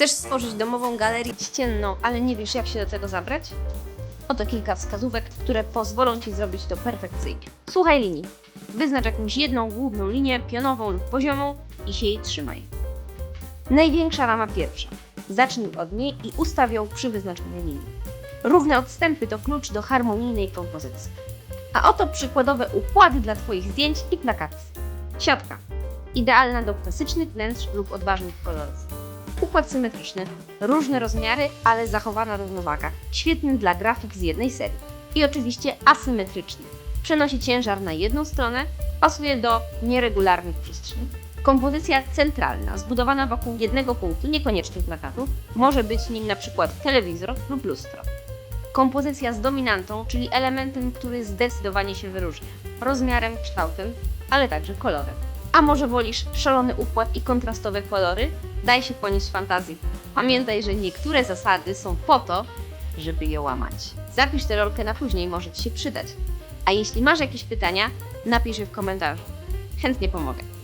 Chcesz stworzyć domową galerię ścienną, ale nie wiesz jak się do tego zabrać? Oto kilka wskazówek, które pozwolą Ci zrobić to perfekcyjnie. Słuchaj linii. Wyznacz jakąś jedną główną linię pionową lub poziomą i się jej trzymaj. Największa rama pierwsza. Zacznij od niej i ustaw ją przy wyznaczonej linii. Równe odstępy to klucz do harmonijnej kompozycji. A oto przykładowe układy dla Twoich zdjęć i plakatów. Siatka. Idealna do klasycznych wnętrz lub odważnych kolorów. Układ symetryczny. Różne rozmiary, ale zachowana równowaga. Świetny dla grafik z jednej serii. I oczywiście asymetryczny. Przenosi ciężar na jedną stronę, pasuje do nieregularnych przestrzeni. Kompozycja centralna, zbudowana wokół jednego punktu, niekoniecznie plakatu, może być nim przykład telewizor lub lustro. Kompozycja z dominantą, czyli elementem, który zdecydowanie się wyróżnia. Rozmiarem, kształtem, ale także kolorem. A może wolisz szalony układ i kontrastowe kolory? Daj się ponieść fantazji. Pamiętaj, że niektóre zasady są po to, żeby je łamać. Zapisz tę rolkę na później, może Ci się przydać. A jeśli masz jakieś pytania, napisz je w komentarzu. Chętnie pomogę.